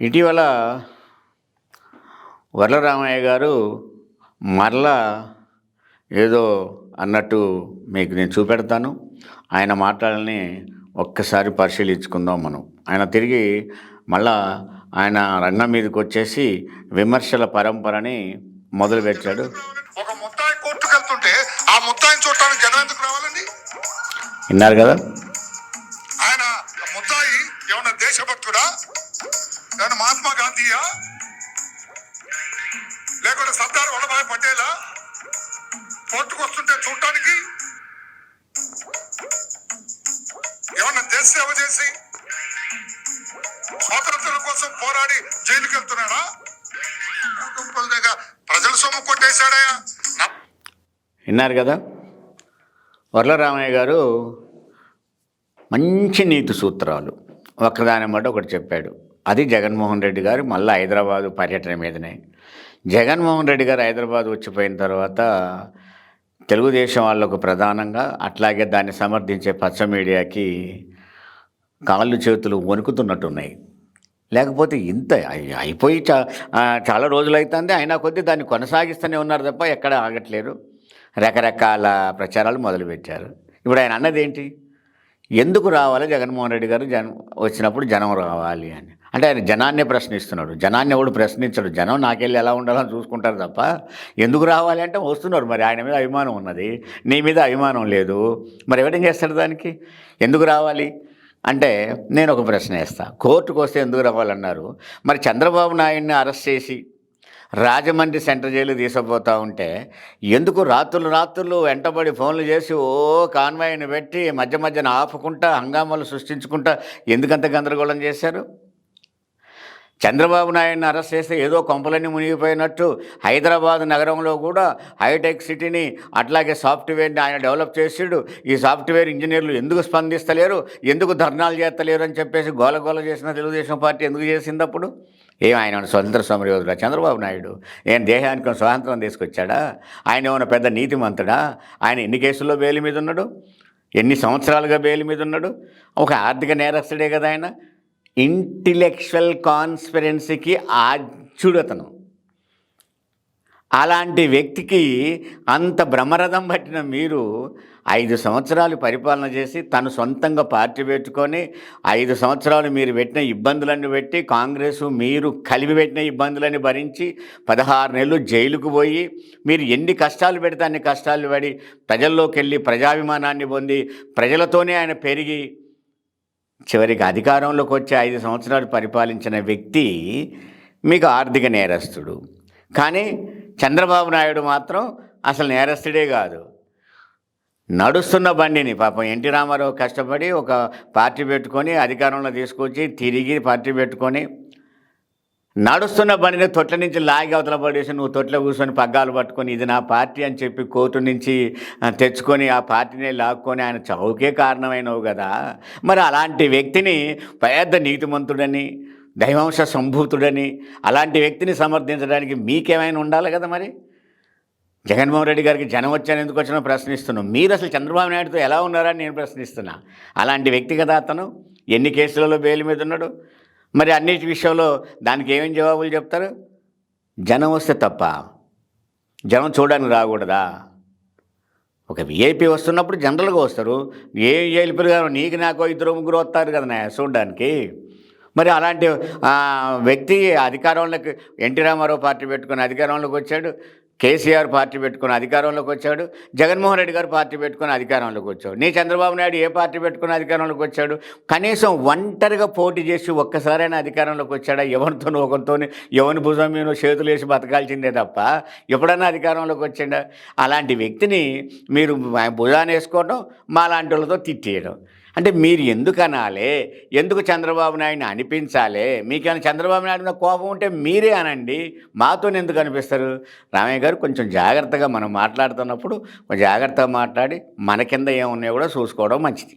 ఇటీవల వరలరామయ్య గారు మరలా ఏదో అన్నట్టు మీకు నేను చూపెడతాను. ఆయన మాటలని ఒక్కసారి పరిశీలించుకుందాం మనం. ఆయన తిరిగి మళ్ళా ఆయన రంగం మీదకి వచ్చేసి విమర్శల పరంపరని మొదలుపెట్టాడు. ఒక ముద్దాయి కోర్టుకు వెళ్తుంటే ఆ ముద్దాయిని చూడటానికి జనం ఎందుకు రావాలండి? విన్నారు కదా? ఆయన ముద్దాయి ఏమన్నా దేశభక్తుడా? ఏమన్నా మహాత్మా గాంధీయా? లేకుంటే సర్దార్ వల్లభాయ్ పటేలా? కోర్టుకు వస్తుంటే చూడటానికి? ఏమన్నా దేశ సేవ చేసి? స్వాతంత్రం కోసం పోరాడి జైలుకి వెళ్తున్నాడా ప్రజల సొమ్ము కొట్టేశాడయా విన్నారు కదా? వరలరామయ్య గారు మంచి నీతి సూత్రాలు. ఒకదాని మాట ఒకటి చెప్పాడు. అది జగన్మోహన్ రెడ్డి గారు మళ్ళీ హైదరాబాదు పర్యటన మీదనే. జగన్మోహన్ రెడ్డి గారు హైదరాబాద్ వచ్చిపోయిన తర్వాత తెలుగుదేశం వాళ్ళకు ప్రధానంగా అట్లాగే దాన్ని సమర్థించే పచ్చ మీడియాకి కాళ్ళు చేతులు వణుకుతున్నట్టున్నాయి. లేకపోతే ఇంత అయిపోయి చా చాలా రోజులు అవుతుంది అయినా కొద్దీ దాన్ని కొనసాగిస్తూనే ఉన్నారు తప్ప ఎక్కడ ఆగట్లేరు. రకరకాల ప్రచారాలు మొదలుపెట్టారు. ఇప్పుడు ఆయన అన్నది ఏంటి ఎందుకు రావాలి? జగన్మోహన్ రెడ్డి గారు జన్ వచ్చినప్పుడు జనం రావాలి అని. అంటే ఆయన జనాన్నే ప్రశ్నిస్తున్నాడు. జనాన్ని ఎవడు ప్రశ్నించడు? జనం నాకెళ్ళి ఎలా ఉండాలని చూసుకుంటారు తప్ప ఎందుకు రావాలి అంటే వస్తున్నారు మరి. ఆయన మీద అభిమానం ఉన్నది. నీ మీద అభిమానం లేదు. మరి ఎవడేం చేస్తాడు దానికి? ఎందుకు రావాలి? అంటే నేను ఒక ప్రశ్న వేస్తాను కోర్టుకు వస్తే ఎందుకు రావాలన్నారు? మరి చంద్రబాబు నాయుడిని అరెస్ట్ చేసి రాజమండ్రి సెంటర్ జైలు తీసుకుపోతూ ఉంటే ఎందుకు రాత్రులు రాత్రులు వెంటబడి ఫోన్లు చేసి ఓ కాన్వాయిని పెట్టి మధ్య మధ్యన ఆపుకుంటా హంగామాలు సృష్టించుకుంటా ఎందుకంత గందరగోళం చేశారు? చంద్రబాబు నాయుడిని అరెస్ట్ చేస్తే ఏదో కొంపలన్నీ మునిగిపోయినట్టు హైదరాబాద్ నగరంలో కూడా హైటెక్ సిటీని అట్లాగే సాఫ్ట్వేర్ని ఆయన డెవలప్ చేసాడు. ఈ సాఫ్ట్వేర్ ఇంజనీర్లు ఎందుకు స్పందిస్తలేరు? ఎందుకు ధర్నాలు చేస్తలేరు అని చెప్పేసి గోలగోల చేసిన తెలుగుదేశం పార్టీ ఎందుకు చేసింది అప్పుడు? ఏం ఆయన స్వతంత్ర సమరయోధుడా చంద్రబాబు నాయుడు. ఏం దేహానికి స్వాతంత్రం తీసుకొచ్చాడా? ఆయన ఏమైనా పెద్ద నీతిమంతుడా? ఆయన ఎన్ని కేసుల్లో బెయిల్ మీద ఉన్నాడు? ఎన్ని సంవత్సరాలుగా బెయిల్ మీద ఉన్నాడు? ఒక ఆర్థిక నేరస్తుడే కదా ఆయన. ఇంటలెక్చువల్ కాన్స్పిరెన్సీకి ఆచ్యుడు అతను అలాంటి వ్యక్తికి అంత బ్రహ్మరథం పట్టిన మీరు ఐదు సంవత్సరాలు పరిపాలన చేసి తను సొంతంగా పార్టీ పెట్టుకొని ఐదు సంవత్సరాలు మీరు పెట్టిన ఇబ్బందులన్నీ పెట్టి కాంగ్రెస్ మీరు కలిపి పెట్టిన ఇబ్బందులన్నీ భరించి పదహారు నెలలు జైలుకు పోయి మీరు ఎన్ని కష్టాలు పెడితే అన్ని కష్టాలు పడి ప్రజల్లోకి వెళ్ళి ప్రజాభిమానాన్ని పొంది ప్రజలతోనే ఆయన పెరిగి చివరికి అధికారంలోకి వచ్చి ఐదు సంవత్సరాలు పరిపాలించిన వ్యక్తి మీకు ఆర్థిక నేరస్తుడు. కానీ చంద్రబాబు నాయుడు మాత్రం అసలు నేరస్తుడే కాదు. నడుస్తున్న బండిని పాపం ఎన్టీ రామారావు కష్టపడి ఒక పార్టీ పెట్టుకొని అధికారంలో తీసుకొచ్చి తిరిగి పార్టీ పెట్టుకొని నడుస్తున్న బండిని తొట్ల నుంచి లాగి అవతల పడేసి నువ్వు తొట్ల కూర్చొని పగ్గాలు పట్టుకొని ఇది నా పార్టీ అని చెప్పి కోర్టు నుంచి తెచ్చుకొని ఆ పార్టీని లాక్కొని ఆయన చౌకే కారణమైనవు కదా. మరి అలాంటి వ్యక్తిని పెద్ద నీతిమంతుడని దైవాంశ సంభూతుడని అలాంటి వ్యక్తిని సమర్థించడానికి మీకేమైనా ఉండాలి కదా మరి? జగన్మోహన్ రెడ్డి గారికి జనం వచ్చాను ఎందుకు వచ్చినా ప్రశ్నిస్తున్నాను మీరు అసలు చంద్రబాబు నాయుడుతో ఎలా ఉన్నారని నేను ప్రశ్నిస్తున్నా. అలాంటి వ్యక్తి కదా అతను. ఎన్ని కేసులలో బెయిల్ మీద ఉన్నాడు? మరి అన్నిటి విషయంలో దానికి ఏమేమి జవాబులు చెప్తారు? జనం వస్తే తప్ప జనం చూడడానికి రాకూడదా? ఒక విఐపి వస్తున్నప్పుడు జనరల్గా వస్తారు. ఏ ఏలిపిలు గారు నీకు నాకు ఇద్దరు ముగ్గురు వస్తారు కదా నా చూడడానికి. మరి అలాంటి వ్యక్తి అధికారంలోకి ఎన్టీ రామారావు పార్టీ పెట్టుకుని అధికారంలోకి వచ్చాడు కేసీఆర్ పార్టీ పెట్టుకుని అధికారంలోకి వచ్చాడు జగన్మోహన్ రెడ్డి గారు పార్టీ పెట్టుకుని అధికారంలోకి వచ్చాడు నీ చంద్రబాబు నాయుడు ఏ పార్టీ పెట్టుకుని అధికారంలోకి వచ్చాడు కనీసం ఒంటరిగా పోటీ చేసి ఒక్కసారైనా అధికారంలోకి వచ్చాడా? ఎవరితోనూ ఒకరితోని ఎవరిని భుజం మీద చేతులు వేసి బతకాల్సిందే తప్ప ఎప్పుడైనా అధికారంలోకి వచ్చాడా? అలాంటి వ్యక్తిని మీరు భుజాన్ని వేసుకోవడం మా లాంటి వాళ్ళతో తిట్టేయడం. అంటే మీరు ఎందుకు అనాలి ఎందుకు చంద్రబాబు నాయుడిని అనిపించాలి? మీకేమైనా చంద్రబాబు నాయుడు కోపం ఉంటే మీరే అనండి. మాతో ఎందుకు అనిపిస్తారు? రామయ్య గారు కొంచెం జాగ్రత్తగా మనం మాట్లాడుతున్నప్పుడు కొంచెం జాగ్రత్తగా మాట్లాడి మన కింద ఏమున్నాయో కూడా చూసుకోవడం మంచిది.